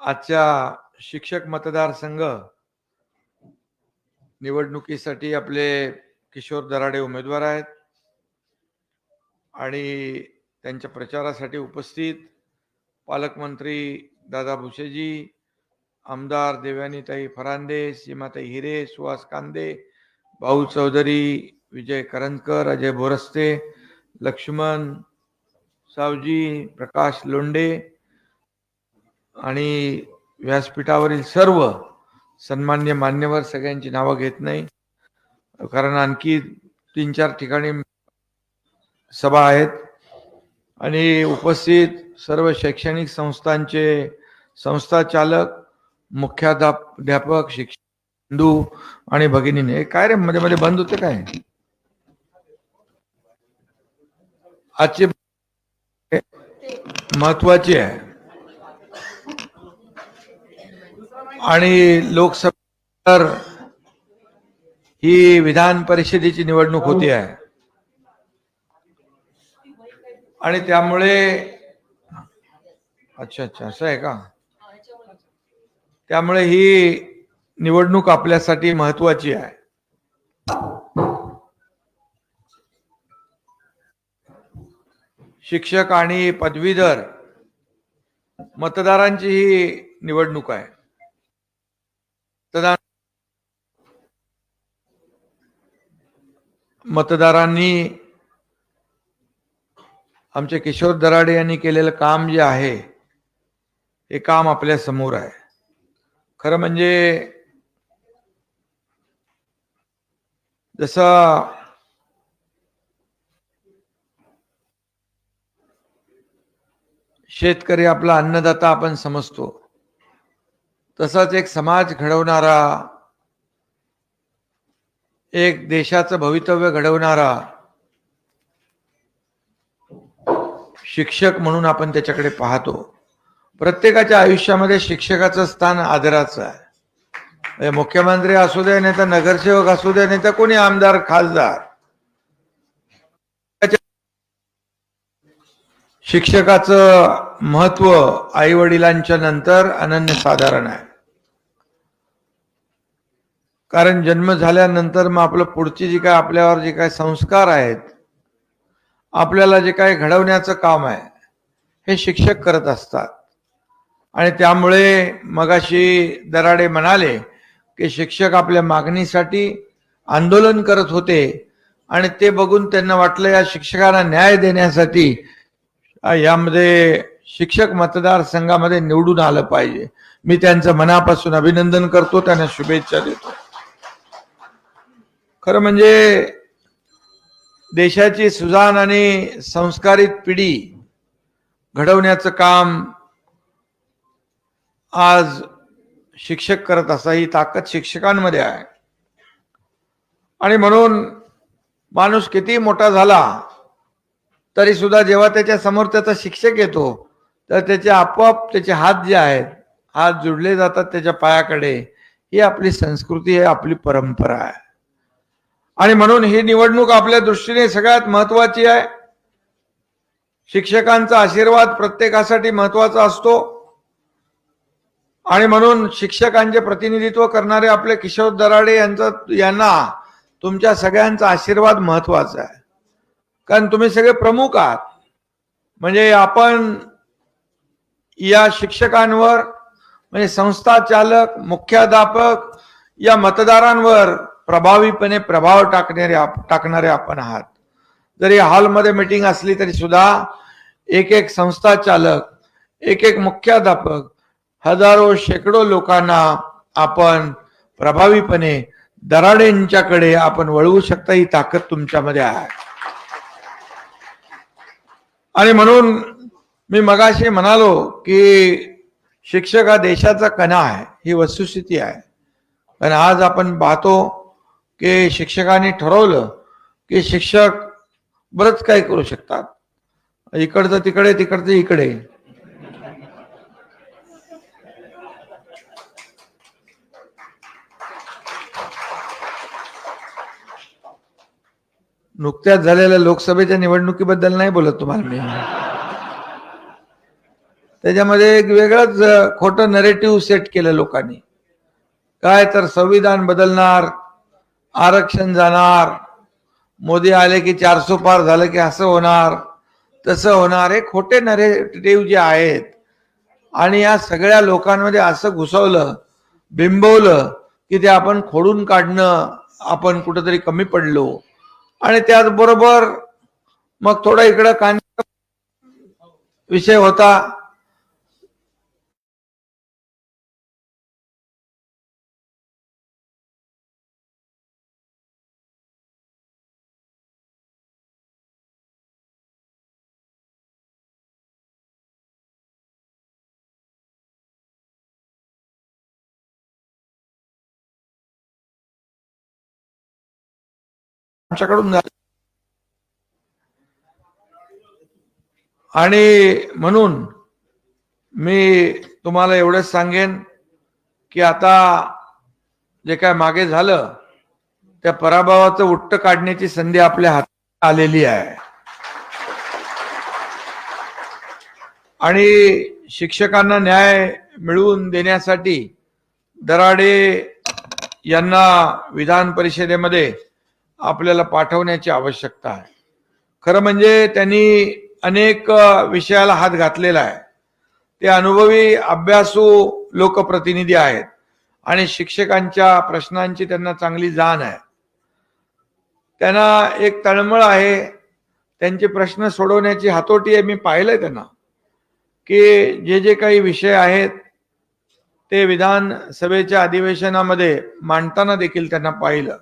आजच्या शिक्षक मतदारसंघ निवडणुकीसाठी आपले किशोर दराडे उमेदवार आहेत आणि त्यांच्या प्रचारासाठी उपस्थित पालकमंत्री दादा भुसेजी आमदार देव्यानीताई फरांदे सीमाताई हिरे सुहास कांदे भाऊ चौधरी विजय करंदकर अजय बोरस्ते लक्ष्मण सावजी प्रकाश लोंडे आणि व्यासपीठावरील सर्व सन्मान्य मान्यवर सगळ्यांची नावं घेत नाही. कारण आणखी तीन चार ठिकाणी सभा आहेत. आणि उपस्थित सर्व शैक्षणिक संस्थांचे संस्था चालक मुख्याध्यापक शिक्षक बंधू आणि भगिनीने. हे काय रे? मध्ये मध्ये बंद होते काय? आजचे महत्वाची आहे. आणि लोकसभा ही विधान परिषदेची निवडणूक होती आहे आणि त्यामुळे अच्छा अच्छा असं आहे का? त्यामुळे ही निवडणूक आपल्यासाठी महत्वाची आहे. शिक्षक आणि पदवीधर मतदारांची ही निवडणूक आहे. मतदार मतदारांनी आमचे किशोर दराडे यांनी केलेलं काम जे आहे हे काम आपल्यासमोर आहे. खरं म्हणजे जसं शेतकरी आपला अन्नदाता आपण समजतो तसंच एक समाज घडवणारा एक देशाचं भवितव्य घडवणारा शिक्षक म्हणून आपण त्याच्याकडे पाहतो. प्रत्येकाच्या आयुष्यामध्ये शिक्षकाचं स्थान आदराचं आहे. म्हणजे मुख्यमंत्री असू दे नाही तर नगरसेवक असू दे नाही तर कोणी आमदार खासदार. शिक्षकाचं महत्त्व आई वडिलांच्या नंतर अनन्य साधारण आहे. कारण जन्म झाल्यानंतर मग आपलं पुढची जी काय आपल्यावर जे काय संस्कार आहेत आपल्याला जे काय घडवण्याचं काम आहे हे शिक्षक करत असतात. आणि त्यामुळे मगाशी दराडे म्हणाले की शिक्षक आपल्या मागणीसाठी आंदोलन करत होते आणि ते बघून त्यांना वाटलं या शिक्षकांना न्याय देण्यासाठी यामध्ये शिक्षक मतदारसंघामध्ये निवडून आलं पाहिजे. मी त्यांचं मनापासून अभिनंदन करतो त्यांना शुभेच्छा देतो. खरं म्हणजे देशाची सुजान आणि संस्कारित पिढी घडवण्याचं काम आज शिक्षक करत असा ही ताकद शिक्षकांमध्ये आहे. आणि म्हणून माणूस किती मोठा झाला तरी सुद्धा जेव्हा त्याच्यासमोर त्याचा शिक्षक येतो तर त्याचे आपोआप त्याचे हात जे आहेत हात जुडले जातात त्याच्या पायाकडे. ही आपली संस्कृती आहे आपली परंपरा आहे. आणि म्हणून ही निवडणूक आपल्या दृष्टीने सगळ्यात महत्वाची आहे. शिक्षकांचा आशीर्वाद प्रत्येकासाठी महत्त्वाचा असतो. आणि म्हणून शिक्षकांचे प्रतिनिधित्व करणारे आपले किशोर दराडे यांचा यांना तुमच्या सगळ्यांचा आशीर्वाद महत्त्वाचा आहे. कारण तुम्ही सगळे प्रमुख आहात. म्हणजे आपण या शिक्षकांवर म्हणजे संस्था चालक मुख्याध्यापक या मतदारांवर प्रभावीपणे प्रभाव टाकणारे टाकणारे आपण आहात. जरी हॉलमध्ये मीटिंग असली तरी सुद्धा एक एक संस्था चालक एक एक मुख्याध्यापक हजारो शेकडो लोकांना आपण प्रभावीपणे दराडेंच्याकडे आपण वळवू शकता ही ताकद तुमच्यामध्ये आहे. आणि म्हणून मी मगाशी म्हणालो की शिक्षक हा देशाचा कणा आहे ही वस्तुस्थिती आहे. पण आज आपण पाहतो की शिक्षकांनी ठरवलं की शिक्षक बरंच काही करू शकतात. इकडचं तिकडे तिकडचं इकडे. नुकत्याच झालेल्या लोकसभेच्या निवडणुकीबद्दल नाही बोलत तुम्हाला मी. त्याच्यामध्ये एक वेगळंच खोटं नरेटिव्ह सेट केलं लोकांनी. काय तर संविधान बदलणार आरक्षण जाणार. मोदी आले की चारसो पार झालं की असं होणार तसं होणार. हे खोटे नरेटिव्ह जे आहेत आणि या सगळ्या लोकांमध्ये असं घुसवलं बिंबवलं की ते आपण खोडून काढणं आपण कुठंतरी कमी पडलो. आणि त्याचबरोबर मग थोडा इकडं कान विषय होता. आमच्याकडून आणि म्हणून मी तुम्हाला एवढंच सांगेन की आता जे काय मागे झालं त्या पराभवाचं उट्ट काढण्याची संधी आपल्या हातात आलेली आहे. आणि शिक्षकांना न्याय मिळवून देण्यासाठी दराडे यांना विधान परिषदेमध्ये आपल्याला पाठवण्याची आवश्यकता आहे. खरं म्हणजे त्यांनी अनेक विषयाला हात घातलेला आहे. ते अनुभवी अभ्यासू लोकप्रतिनिधी आहेत आणि शिक्षकांच्या प्रश्नांची त्यांना चांगली जाण आहे. त्यांना एक तळमळ आहे. त्यांचे प्रश्न सोडवण्याची हातोटी आहे. मी पाहिलंय त्यांना की जे जे काही विषय आहेत ते विधानसभेच्या अधिवेशनामध्ये मांडताना देखील त्यांना पाहिलं.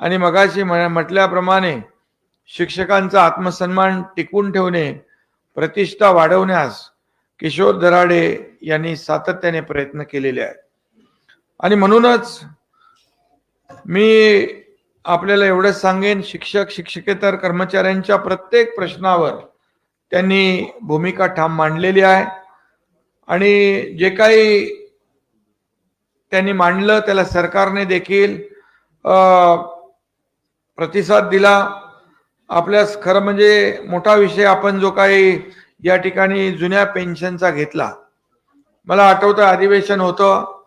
आणि मगाशी म्हटल्याप्रमाणे शिक्षकांचा आत्मसन्मान टिकवून ठेवणे प्रतिष्ठा वाढवण्यास किशोर दराडे यांनी सातत्याने प्रयत्न केलेले आहेत. आणि म्हणूनच मी आपल्याला एवढंच सांगेन शिक्षक शिक्षकेतर कर्मचाऱ्यांच्या प्रत्येक प्रश्नावर त्यांनी भूमिका ठाम मांडलेली आहे. आणि जे काही त्यांनी मांडलं त्याला सरकारने देखील प्रतिसाद दिला. आपल्यास खरं म्हणजे मोठा विषय आपण जो काही या ठिकाणी जुन्या पेन्शनचा घेतला. मला आठवतं अधिवेशन होतं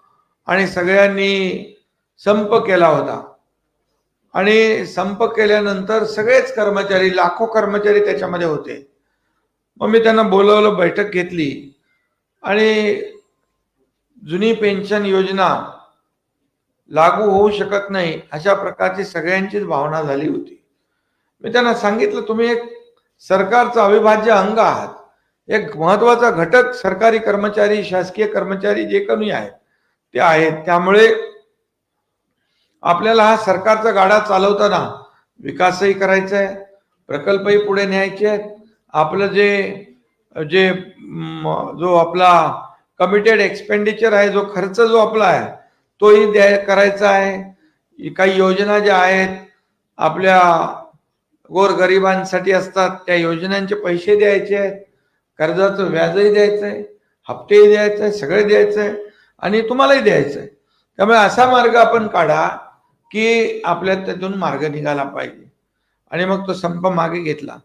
आणि सगळ्यांनी संप केला होता. आणि संप केल्यानंतर सगळेच कर्मचारी लाखो कर्मचारी त्याच्यामध्ये होते. मग मी त्यांना बोलवलं बैठक घेतली. आणि जुनी पेन्शन योजना लागू होऊ शकत नाही अशा प्रकारची सगळ्यांचीच भावना झाली होती. मी त्यांना सांगितलं तुम्ही एक सरकारचा अविभाज्य अंग आहात. एक महत्त्वाचा घटक सरकारी कर्मचारी शासकीय कर्मचारी जे कमी आहेत ते आहेत. त्यामुळे आपल्याला हा सरकारचा गाडा चालवताना विकासही करायचा आहे प्रकल्पही पुढे न्यायचे आहेत. आपलं जे जे जो आपला कमिटेड एक्सपेंडिचर आहे जो खर्च जो आपला आहे तोही द्या करायचा आहे. काही योजना ज्या आहेत आपल्या गोरगरिबांसाठी असतात त्या योजनांचे पैसे द्यायचे आहेत. कर्जाचं व्याजही द्यायचं आहे हप्तेही द्यायचं आहे सगळे द्यायचं आहे आणि तुम्हालाही द्यायचं आहे त्यामुळे असा मार्ग आपण काढा की आपल्या त्यातून मार्ग निघाला पाहिजे. आणि मग तो संप मागे घेतला.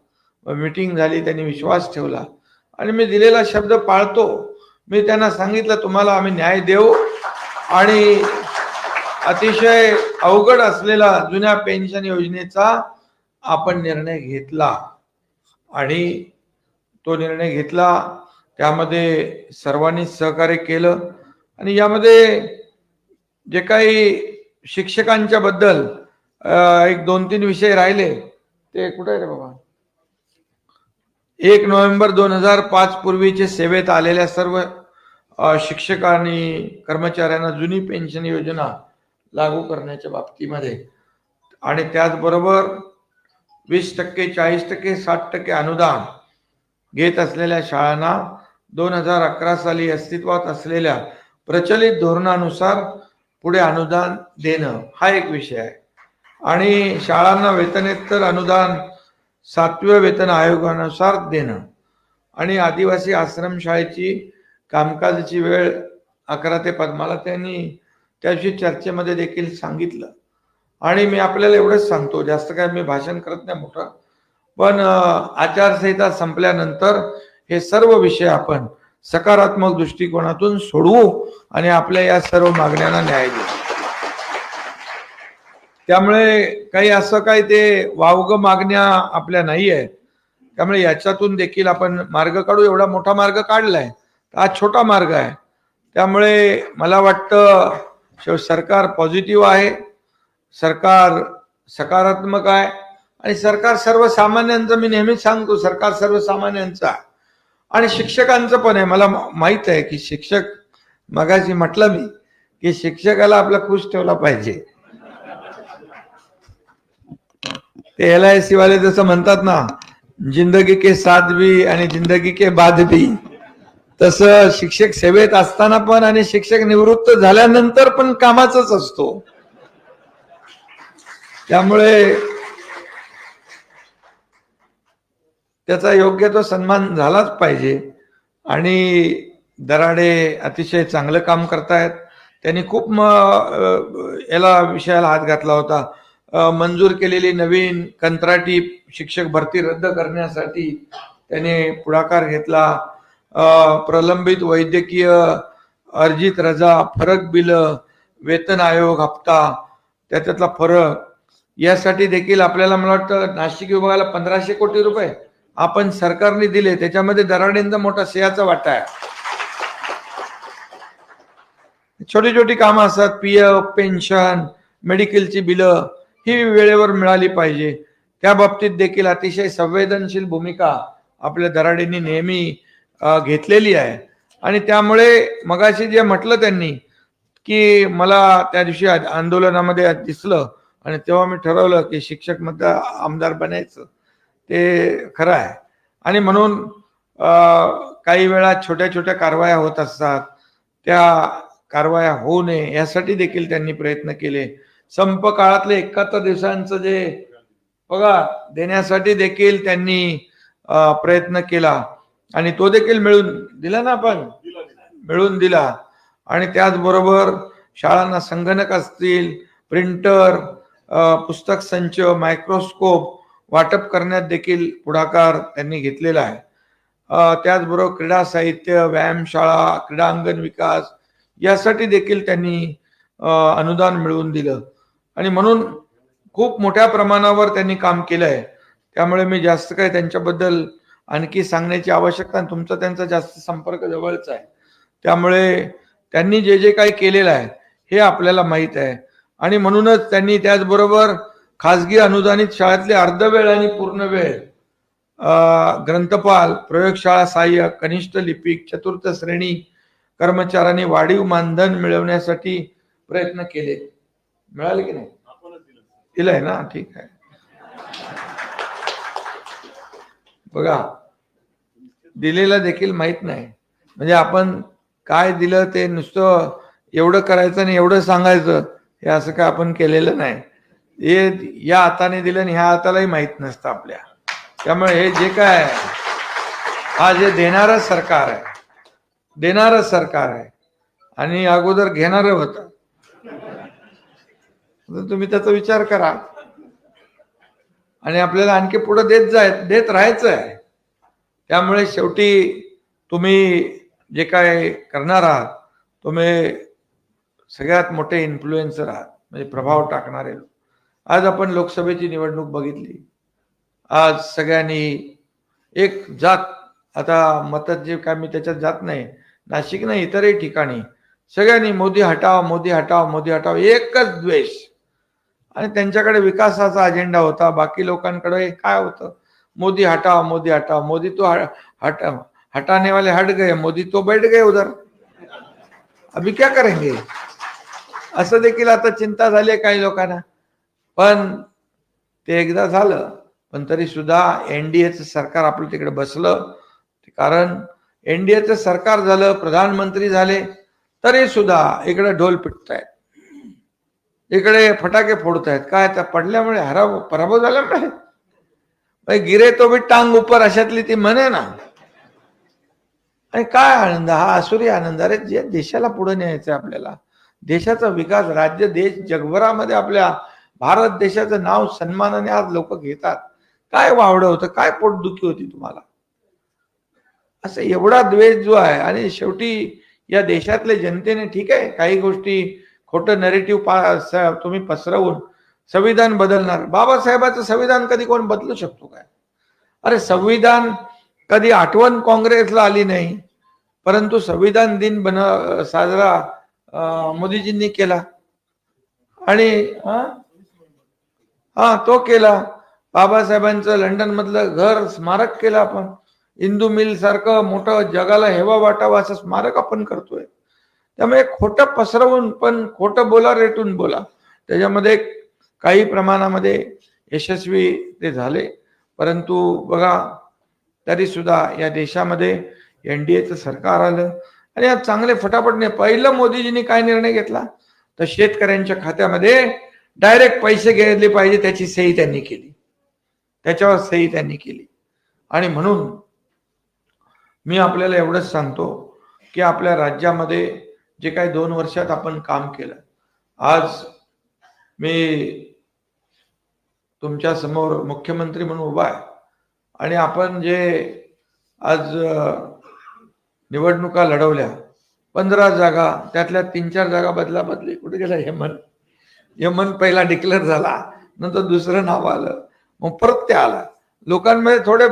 मीटिंग झाली त्यांनी विश्वास ठेवला. आणि मी दिलेला शब्द पाळतो. मी त्यांना सांगितलं तुम्हाला आम्ही न्याय देऊ आणि अतिशय अवघड असलेला जुन्या पेन्शन योजनेचा आपण निर्णय घेतला. आणि तो निर्णय घेतला त्यामध्ये सर्वांनी सहकार्य केलं आणि यामध्ये जे काही शिक्षकांच्या बद्दल एक दोन तीन विषय राहिले ते कुठे रे बाबा? एक नोव्हेंबर दोन हजार पाच पूर्वीचे सेवेत आलेल्या सर्व शिक्षक आणि कर्मचाऱ्यांना जुनी पेन्शन योजना लागू करण्याच्या बाबतीमध्ये. आणि त्याचबरोबर वीस टक्के चाळीस टक्के साठ टक्के अनुदान घेत असलेल्या शाळांना दोन हजार अकरा साली अस्तित्वात असलेल्या प्रचलित धोरणानुसार पुढे अनुदान देणं हा एक विषय आहे. आणि शाळांना वेतनेतर अनुदान सातव्या वेतन आयोगानुसार देणं. आणि आदिवासी आश्रमशाळेची कामकाजाची वेळ अकरा ते पाच मला त्यांनी त्याविषयी चर्चेमध्ये देखील सांगितलं. आणि मी आपल्याला एवढंच सांगतो जास्त काय मी भाषण करत नाही मोठं. पण आचारसंहिता संपल्यानंतर हे सर्व विषय आपण सकारात्मक दृष्टिकोनातून सोडवू आणि आपल्या या सर्व मागण्यांना न्याय देऊ. त्यामुळे काही असं काही ते वावग मागण्या आपल्या नाही आहेत त्यामुळे याच्यातून देखील आपण मार्ग काढू. एवढा मोठा मार्ग काढलाय. हा छोटा मार्ग आहे. त्यामुळे मला वाटतं शेव- सरकार पॉझिटिव्ह आहे. सरकार सकारात्मक आहे. आणि सरकार सर्वसामान्यांचं मी नेहमीच सांगतो सरकार सर्वसामान्यांचं आहे. आणि शिक्षकांचं पण आहे. मला माहीत आहे की शिक्षक मगाशी म्हटलं मी की शिक्षकाला आपला खुश ठेवला पाहिजे. ते एल आय सी वाले जसं म्हणतात ना जिंदगी के साथ भी आणि जिंदगी के बाद भी. तसं शिक्षक सेवेत असताना पण आणि शिक्षक निवृत्त झाल्यानंतर पण कामाचाच असतो. त्यामुळे त्याचा योग्य तो सन्मान झालाच पाहिजे. आणि दराडे अतिशय चांगलं काम करतायत. त्यांनी खूप म याला विषयाला हात घातला होता. मंजूर केलेली नवीन कंत्राटी शिक्षक भरती रद्द करण्यासाठी त्याने पुढाकार घेतला. प्रलंबित वैद्यकीय अर्जित रजा फरक बिल वेतन आयोग हप्ता त्याच्यातला फरक. यासाठी देखील आपल्याला मला वाटतं नाशिक विभागाला पंधराशे कोटी रुपये आपण सरकारने दिले. त्याच्यामध्ये दराडेंचा मोठा सिंहाचा वाटा आहे. छोटी छोटी कामं असतात. पी एफ पेन्शन मेडिकलची बिलं ही वेळेवर मिळाली पाहिजे. त्या बाबतीत देखील अतिशय संवेदनशील भूमिका आपल्या दराडेंनी नेहमी घेतलेली आहे. आणि त्यामुळे मगाशी जे म्हटलं त्यांनी की मला त्या दिवशी आंदोलनामध्ये दिसलं आणि तेव्हा मी ठरवलं की शिक्षकमध्ये आमदार बनायचं. ते खरं आहे. आणि म्हणून काही वेळा छोट्या छोट्या कारवाया होत असतात. त्या कारवाया होऊ नये यासाठी देखील त्यांनी प्रयत्न केले. संप काळातले एकाहत्तर दिवसांचं जे पगार देण्यासाठी देखील त्यांनी प्रयत्न केला. आणि तो देखील मिळून दिला ना आपण? मिळून दिला. आणि त्याचबरोबर शाळांना संगणक असतील प्रिंटर पुस्तक संच मायक्रोस्कोप वाटप करण्यात देखील पुढाकार त्यांनी घेतलेला आहे. त्याचबरोबर क्रीडा साहित्य व्यायामशाळा क्रीडांगण विकास यासाठी देखील त्यांनी अनुदान मिळवून दिलं. आणि म्हणून खूप मोठ्या प्रमाणावर त्यांनी काम केलं आहे त्यामुळे मी जास्त काही त्यांच्याबद्दल आणखी सांगण्याची आवश्यकता नाही. तुमचा त्यांचा जास्त संपर्क जवळचा आहे. त्यामुळे त्यांनी जे जे काही केलेलं आहे हे आपल्याला माहीत आहे. आणि म्हणूनच त्यांनी त्याचबरोबर खाजगी अनुदानित शाळेतले अर्धवेळ आणि पूर्ण वेळ ग्रंथपाल प्रयोगशाळा सहाय्यक कनिष्ठ लिपिक चतुर्थ श्रेणी कर्मचाऱ्यांनी वाढीव मानधन मिळवण्यासाठी प्रयत्न केले. मिळाले की नाही? दिलंय ना? ठीक आहे. बघा दिलेला देखील माहीत नाही. म्हणजे आपण काय दिलं ते नुसतं एवढं करायचं आणि एवढं सांगायचं हे असं काय आपण केलेलं नाही. हे या हाताने दिलं आणि ह्या हातालाही माहीत नसतं आपल्या. त्यामुळे हे जे काय आहे, हा जे देणारं सरकार आहे देणारं सरकार आहे आणि अगोदर घेणारं होतं. तुम्ही त्याचा विचार करा. आणि आपल्याला आणखी पुढे देत जाय देत राहायचं आहे त्यामुळे शेवटी तुम्ही जे काय करणार आहात तुम्ही सगळ्यात मोठे इन्फ्लुएन्सर आहात म्हणजे प्रभाव टाकणारे लोक. आज आपण लोकसभेची निवडणूक बघितली. आज सगळ्यांनी एक जात आता मतात जे काय मी त्याच्यात जात नाही नाशिक नाही इतरही ठिकाणी सगळ्यांनी मोदी हटाव मोदी हटाव मोदी हटाव एकच द्वेष. आणि त्यांच्याकडे विकासाचा अजेंडा होता बाकी लोकांकडे काय होतं? मोदी हटाव मोदी हटाव मोदी तो हट हटाने वाले हट गए मोदी तो बैठ गए उधर। अभी क्या करेंगे? असं देखील आता चिंता झाली आहे काही लोकांना. पण ते एकदा झालं पण तरी सुद्धा एनडीएचं सरकार आपलं तिकडे बसलं. कारण एनडीएचं सरकार झालं प्रधानमंत्री झाले तरी सुद्धा इकडे ढोल पिटतायत. इकडे फटाके फोडतायत. काय त्या पडल्यामुळे हराव पराभव झाल्यामुळे भाई गिरे तो भी टांग उपर अशातली ती म्हणे ना. आणि काय आनंद? हा आसुरी आनंद. अरे जे देशाला पुढे न्यायचं आहे आपल्याला. देशाचा विकास राज्य देश जगभरामध्ये आपल्या भारत देशाचं नाव सन्मानाने आज लोक घेतात. काय वावडं होतं? काय पोटदुखी होती तुम्हाला? असं एवढा द्वेष जो आहे आणि शेवटी या देशातल्या जनतेने ठीक आहे काही गोष्टी खोटं नरेटिव्ह पा तुम्ही पसरवून संविधान बदलणार. बाबासाहेबाचं संविधान कधी कोण बदलू शकतो काय? अरे संविधान कधी आठवण काँग्रेसला आली नाही परंतु संविधान दिन बन साजरा मोदीजींनी केला. आणि हा हा तो केला. बाबासाहेबांचं लंडन मधलं घर स्मारक केलं आपण. इंदू मिल सारखं मोठं जगाला हेवा वाटावं असं स्मारक आपण करतोय. त्यामुळे खोटं पसरवून पण खोटं बोला रेटून बोला. त्याच्यामध्ये काही प्रमाणामध्ये यशस्वी ते झाले. परंतु बघा तरीसुद्धा या देशामध्ये एन डी एचं सरकार आलं. आणि आज चांगले फटाफट पहिलं मोदीजींनी काय निर्णय घेतला? तर शेतकऱ्यांच्या खात्यामध्ये डायरेक्ट पैसे घेतले पाहिजे त्याची सही त्यांनी केली. त्याच्यावर सही त्यांनी केली. आणि म्हणून मी आपल्याला एवढंच सांगतो की आपल्या राज्यामध्ये जे काही दोन वर्षात आपण काम केलं. आज मी तुमच्यासमोर मुख्यमंत्री म्हणून उभा आहे. आणि आपण जे आज निवडणुका लढवल्या पंधरा जागा त्यातल्या तीन चार जागा बदला बदली कुठे गेला यमन? यमन पहिला डिक्लेअर झाला नंतर दुसरं नाव आलं मग परत ते आला. लोकांमध्ये थोडे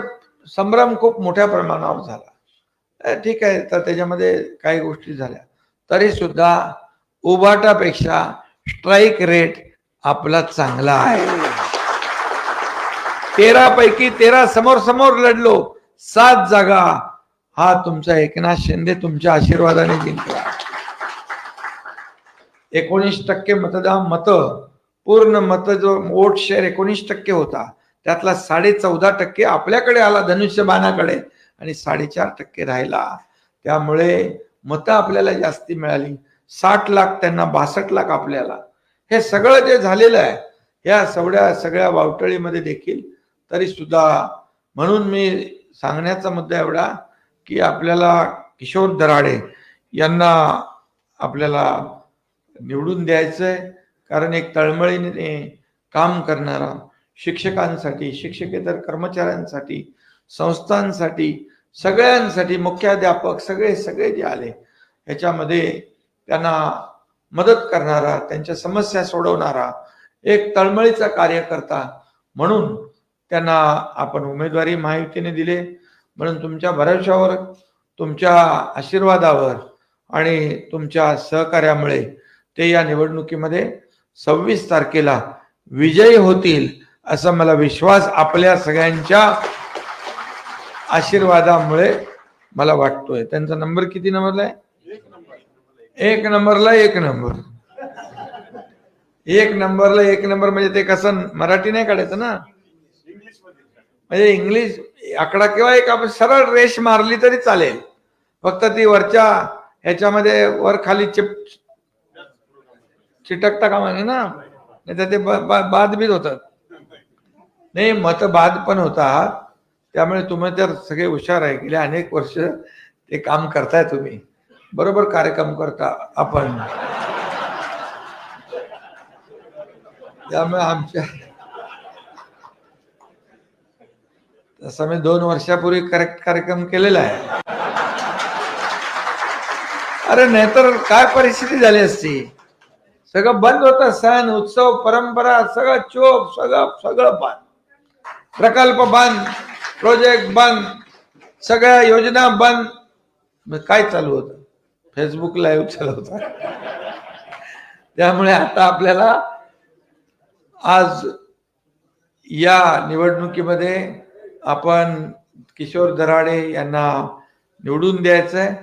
संभ्रम खूप मोठ्या प्रमाणावर झाला. ठीक आहे तर त्याच्यामध्ये काही गोष्टी झाल्या. तरी सुद्धा उभाटापेक्षा स्ट्राईक रेट आपला चांगला आहे. तेरा पैकी तेरा समोर समोर लढलो. सात जागा. हा तुमचा एकनाथ शिंदे तुमच्या आशीर्वादाने जिंकला. एकोणीस टक्के मतदान मत पूर्ण मत जो वोट शेअर एकोणीस टक्के होता त्यातला साडे चौदा टक्के आपल्याकडे आला धनुष्यबाणाकडे आणि साडेचार टक्के राहिला. त्यामुळे मतं आपल्याला जास्ती मिळाली. साठ लाख त्यांना बासष्ट लाख आपल्याला. हे सगळं जे झालेलं आहे या सगळ्या सगळ्या वावटळीमध्ये देखील तरी सुद्धा म्हणून मी सांगण्याचा मुद्दा एवढा की आपल्याला किशोर दराडे यांना आपल्याला निवडून द्यायचं आहे कारण एक तळमळीने काम करणारा शिक्षकांसाठी शिक्षकेतर कर्मचाऱ्यांसाठी संस्थांसाठी सगळ्यांसाठी मुख्याध्यापक सगळे सगळे जे आले ह्याच्यामध्ये त्यांना मदत करणारा त्यांच्या समस्या सोडवणारा एक तळमळीचा कार्यकर्ता म्हणून त्यांना आपण उमेदवारी महायुतीने दिले. म्हणून तुमच्या भरोशावर तुमच्या आशीर्वादावर आणि तुमच्या सहकार्यामुळे ते या निवडणुकीमध्ये सव्वीस तारखेला विजयी होतील असा मला विश्वास आपल्या सगळ्यांच्या आशीर्वादामुळे मला वाटतोय. त्यांचा नंबर किती नंबरला आहे? एक नंबरला एक नंबर. एक नंबरला एक नंबर म्हणजे ते कसं मराठी नाही काढायचं ना? म्हणजे इंग्लिश आकडा किंवा एक आपण सरळ रेष मारली तरी चालेल. फक्त ती वरच्या ह्याच्यामध्ये वर खाली चिप चिटकता कामा नये ना. नाही तर ते ब- बाद बीत होतात. नाही मत बाद पण होतात. त्यामुळे तुम्ही तर सगळे हुशार आहे. गेले अनेक वर्ष ते काम करताय तुम्ही. बरोबर कार्यक्रम करता आपण. त्यामुळे आमच्या तसा मी दोन वर्षापूर्वी करेक्ट कार्यक्रम केलेला आहे. अरे नाहीतर काय परिस्थिती झाली असती? सगळं बंद होतं सण उत्सव परंपरा सगळं चोप सगळं सगळं बंद. प्रकल्प बंद प्रोजेक्ट बंद सगळ्या योजना बंद. मग काय चालू होतं? फेसबुक लाईव्ह चालू होता. त्यामुळे आता आपल्याला आज या निवडणुकीमध्ये आपण किशोर दराडे यांना निवडून द्यायचं आहे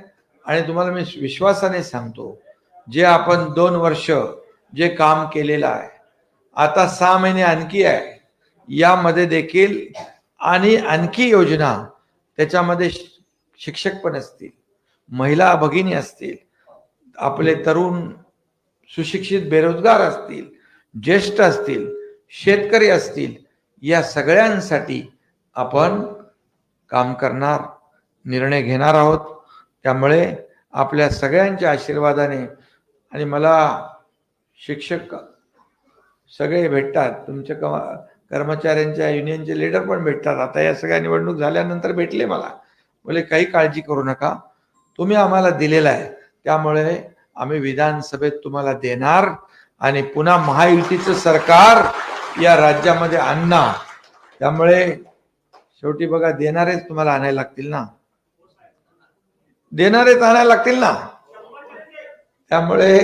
आणि तुम्हाला मी विश्वासाने सांगतो जे आपण दोन वर्ष जे काम केलेलं आहे आता सहा महिने आणखी आहे यामध्ये देखील आणि आणखी योजना त्याच्यामध्ये शि- शिक्षक पण असतील महिला भगिनी असतील आपले तरुण सुशिक्षित बेरोजगार असतील ज्येष्ठ असतील शेतकरी असतील या सगळ्यांसाठी आपण काम करणार निर्णय घेणार आहोत. त्यामुळे आपल्या सगळ्यांच्या आशीर्वादाने आणि मला शिक्षक सगळे भेटतात. तुमच्या कमा कर्मचाऱ्यांच्या युनियनचे लीडर पण भेटतात. आता या सगळ्या निवडणूक झाल्यानंतर भेटले मला. बोले काही काळजी करू नका. तुम्ही आम्हाला दिलेला आहे. त्यामुळे आम्ही विधानसभेत तुम्हाला देणार आणि पुन्हा महायुतीचं सरकार या राज्यामध्ये आणणार. त्यामुळे शेवटी बघा देणारेच तुम्हाला आणायला लागतील ना? देणारेच आणायला लागतील ना? त्यामुळे